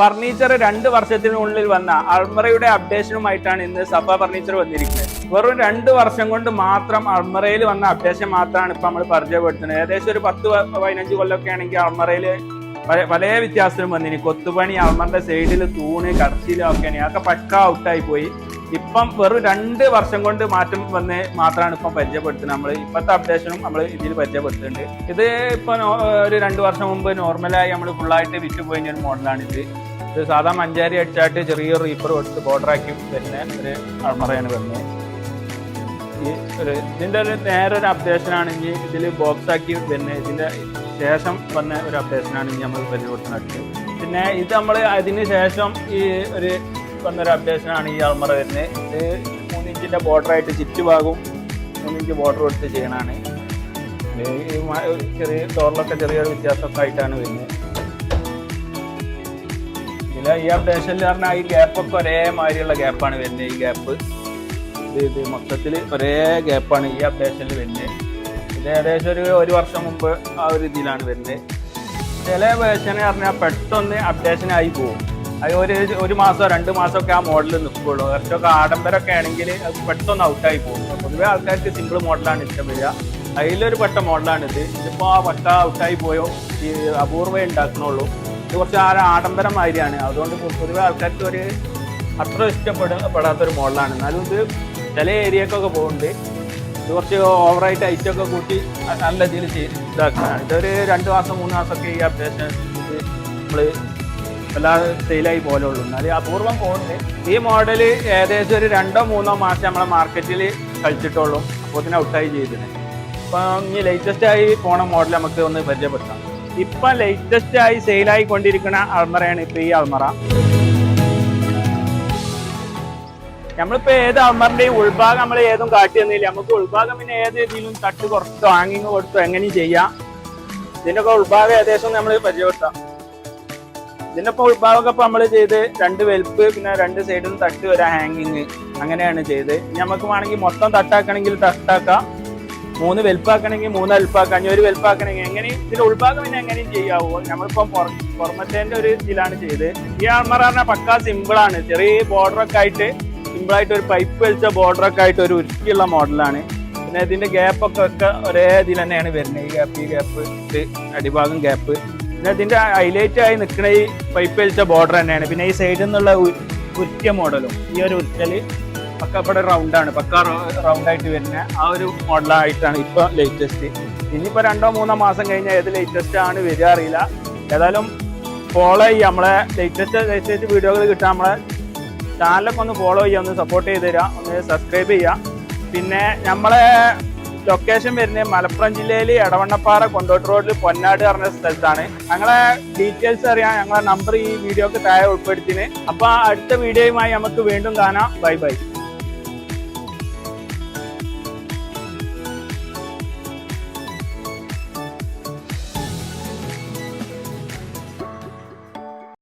Furniture രണ്ട് വർഷത്തിനുള്ളിൽ വന്ന അൾമറയുടെ അപ്ഡേഷനുമായിട്ടാണ് ഇന്ന് സഫ ഫർണിച്ചർ വന്നിരിക്കുന്നത്. വെറും രണ്ട് വർഷം കൊണ്ട് മാത്രം അൾമറയിൽ വന്ന അപ്ഡേഷൻ മാത്രമാണ് ഇപ്പൊ നമ്മൾ പരിചയപ്പെടുത്തുന്നത്. ഏകദേശം ഒരു പത്ത് പതിനഞ്ച് കൊല്ലമൊക്കെ ആണെങ്കിൽ അൾമറയിൽ പല വ്യത്യാസത്തിനും വന്നിനി കൊത്തുപണി അൾമറിന്റെ സൈഡിൽ തൂണ് കടച്ചിലും ഒക്കെയാണ് അതൊക്കെ പക്ക ഔട്ടായി പോയി. ഇപ്പം വെറും രണ്ട് വർഷം കൊണ്ട് മാറ്റം വന്ന് മാത്രമാണ് ഇപ്പം പരിചയപ്പെടുത്തുന്നത്. നമ്മൾ ഇപ്പോഴത്തെ അപ്ഡേഷനും നമ്മൾ ഇതിൽ പരിചയപ്പെടുത്തുന്നുണ്ട്. ഇത് ഇപ്പം ഒരു രണ്ട് വർഷം മുമ്പ് നോർമലായി നമ്മൾ ഫുള്ളായിട്ട് വിറ്റ് പോയിന്റെ ഒരു മോഡലാണ് ഇത്. ഇത് സാധാ മഞ്ചാരി അടിച്ചായിട്ട് ചെറിയൊരു റീപ്പർ കൊടുത്ത് ബോർഡറാക്കി വരുന്ന ഒരു അൾമറയാണ് വരുന്നത് ഈ ഒരു ഇതിന്റെ ഒരു നേരെ ഒരു അപ്ഡേഷനാണ് ഇനി ഇതിൽ ബോക്സ് ആക്കി ഇതിന്റെ ശേഷം വന്ന ഒരു അപ്ഡേഷനാണ് ഇനി നമ്മൾ നടക്കും പിന്നെ ഇത് നമ്മൾ അതിന് ശേഷം ഈ ഒരു വന്നൊരു അപ്ഡേഷനാണ് ഈ അൾമറ വരുന്നത്. ഇത് മൂന്നിഞ്ചിന്റെ ബോർഡർ ആയിട്ട് ചുറ്റുഭാഗവും മൂന്നിഞ്ച് ബോർഡർ കൊടുത്ത് മ- ചെറിയ ഡോറിലൊക്കെ ചെറിയൊരു വ്യത്യാസമൊക്കെ ആയിട്ടാണ് വരുന്നത്. ഇതിലെ ഈ അപ്ഡേഷനിൽ പറഞ്ഞാൽ ഈ ഗ്യാപ്പൊക്കെ ഒരേ മാതിരിയുള്ള ഗ്യാപ്പാണ് വരുന്നത് ഈ ഗ്യാപ്പ് ഇത് ഇത് മൊത്തത്തിൽ ഒരേ ഗ്യാപ്പാണ് ഈ അപ്ഡേഷനിൽ വരുന്നത് ഇത് ഏകദേശം ഒരു ഒരു വർഷം മുമ്പ് ആ ഒരു ഇതിലാണ് വരുന്നത് ചില വേർഷനെ പറഞ്ഞാൽ പെട്ടെന്ന് അപ്ഡേഷൻ ആയി പോകും. അത് ഒരു ഒരു മാസമോ രണ്ട് മാസമോ ഒക്കെ ആ മോഡൽ നിൽക്കുള്ളൂ കുറച്ചൊക്കെ ആഡംബരമൊക്കെ ആണെങ്കിൽ അത് പെട്ടെന്ന് ഔട്ടായി പോകും. പൊതുവെ ആൾക്കാർക്ക് സിമ്പിൾ മോഡലാണ് ഇഷ്ടം വരിക. അതിലൊരു പെട്ട മോഡലാണിത് ഇത്. ഇതിപ്പോൾ ആ പട്ട ഔട്ടായി പോയോ? ഈ അപൂർവേ ഉണ്ടാക്കണുള്ളൂ. ഇത് കുറച്ച് ആ ആഡംബരം മാതിരിയാണ്. അതുകൊണ്ട് പൊതുവെ ആൾക്കാർക്ക് ഒരു അത്ര ഇഷ്ടപ്പെടാത്തൊരു മോഡലാണ്. എന്നാലും ഇത് ചില ഏരിയക്കൊക്കെ പോകുന്നുണ്ട്. ഇത് കുറച്ച് ഓവറായിട്ട് ഐറ്റൊക്കെ കൂട്ടി നല്ല രീതിയിൽ ഇതാക്കുന്നതാണ്. ഇതൊരു രണ്ട് മാസം മൂന്ന് മാസമൊക്കെ ഈ അപ്ഡേഷൻ നമ്മൾ എല്ലാ സെയിലായി പോലെ ഉള്ളൂ. എന്നാലും അപൂർവം പോകുന്നുണ്ട്. ഈ മോഡൽ ഏകദേശം ഒരു രണ്ടോ മൂന്നോ മാസം നമ്മളെ മാർക്കറ്റിൽ കളിച്ചിട്ടുള്ളൂ. അപ്പോൾ ഇതിനെ ഔട്ടായി ചെയ്തിന്. അപ്പം ഇനി ലേറ്റസ്റ്റ് ആയി പോണ മോഡൽ നമുക്ക് ഒന്ന് പരിചയപ്പെടുത്താം. ഇപ്പം ലേറ്റസ്റ്റ് ആയി സെയിലായി കൊണ്ടിരിക്കുന്ന അൾമറയാണ് ഇപ്പം ഈ അൾമറ നമ്മളിപ്പോൾ ഏത് അമറിന്റെയും ഉൾഭാഗം നമ്മൾ ഏതും കാട്ടി തന്നില്ല. നമുക്ക് ഉൾഭാഗം പിന്നെ ഏത് രീതിയിലും തട്ട് കുറച്ചോ ആങ്ങിങ് കൊടുത്തോ എങ്ങനെയും ചെയ്യാം. ഇതിന്റെയൊക്കെ ഉൾഭാഗം ഏകദേശം നമ്മൾ പരിചയപ്പെടുത്താം. ഇതിന്റെ ഇപ്പോൾ ഉൾഭാഗമൊക്കെ ഇപ്പം നമ്മൾ ചെയ്ത് രണ്ട് വെൽപ്പ് പിന്നെ രണ്ട് സൈഡിൽ തട്ട് വരാം ഹാങ്ങിങ് അങ്ങനെയാണ് ചെയ്ത്. നമുക്ക് വേണമെങ്കിൽ മൊത്തം തട്ടാക്കണമെങ്കിൽ തട്ടാക്കാം. മൂന്ന് വെൽപ്പാക്കണമെങ്കിൽ മൂന്ന് വെൽപ്പാക്കാം ഒരു വെൽപ്പാക്കണമെങ്കിൽ എങ്ങനെയും ഇതിന്റെ ഉൾഭാഗം പിന്നെ എങ്ങനെയും ചെയ്യാവോ? നമ്മളിപ്പം പുറമത്തേന്റെ ഒരു ഇതിലാണ് ചെയ്ത്. ഈ ആൾമാർ പറഞ്ഞാൽ പക്കാ സിമ്പിൾ ആണ്. ചെറിയ ബോർഡറൊക്കെ ആയിട്ട് സിമ്പിൾ ആയിട്ട് ഒരു പൈപ്പ് വലിച്ച ബോർഡറൊക്കെ ആയിട്ട് ഒരു ഉരുക്കിയുള്ള മോഡലാണ് പിന്നെ ഇതിന്റെ ഗ്യാപ്പ് ഒക്കെ ഒരേ ഇതിൽ തന്നെയാണ് വരുന്നത്. ഈ ഗ്യാപ്പ് ഈ ഗ്യാപ്പ് ഇത് അടിഭാഗം ഗ്യാപ്പ് പിന്നെ ഇതിന്റെ ഹൈലൈറ്റ് ആയി നിൽക്കുന്ന ഈ പൈപ്പ് വലിച്ച ബോർഡർ തന്നെയാണ്. പിന്നെ ഈ സൈഡിൽ നിന്നുള്ള ഉരുക്കിയ മോഡലും ഈ ഒരു ഉരുക്കൽ പക്ക ഇവിടെ റൗണ്ടാണ് പക്ക റൗണ്ട് ആയിട്ട് വരുന്ന. ആ ഒരു മോഡലായിട്ടാണ് ഇപ്പൊ ലേറ്റസ്റ്റ് ഇനിയിപ്പോ രണ്ടോ മൂന്നോ മാസം കഴിഞ്ഞാൽ ഏത് ലേറ്റസ്റ്റ് ആണ് വരിക അറിയില്ല. ഏതായാലും ഫോളോ ചെയ്യാം നമ്മളെ ലേറ്റസ്റ്റ് ലേറ്റസ്റ്റ് വീഡിയോകൾ കിട്ടാൻ നമ്മളെ ചാനലൊക്കെ ഒന്ന് ഫോളോ ചെയ്യുക ഒന്ന് സപ്പോർട്ട് ചെയ്ത് തരിക ഒന്ന് സബ്സ്ക്രൈബ് ചെയ്യുക. പിന്നെ നമ്മളെ ലൊക്കേഷൻ വരുന്നത് മലപ്പുറം ജില്ലയിൽ എടവണ്ണപ്പാറ കൊണ്ടോട്ട് റോഡിൽ പൊന്നാട് പറഞ്ഞ സ്ഥലത്താണ്. ഞങ്ങളെ ഡീറ്റെയിൽസ് അറിയാൻ ഞങ്ങളെ നമ്പർ ഈ വീഡിയോക്ക് താഴെ ഉൾപ്പെടുത്തിന് അപ്പൊ അടുത്ത വീഡിയോയുമായി നമുക്ക് വീണ്ടും കാണാം. Bye bye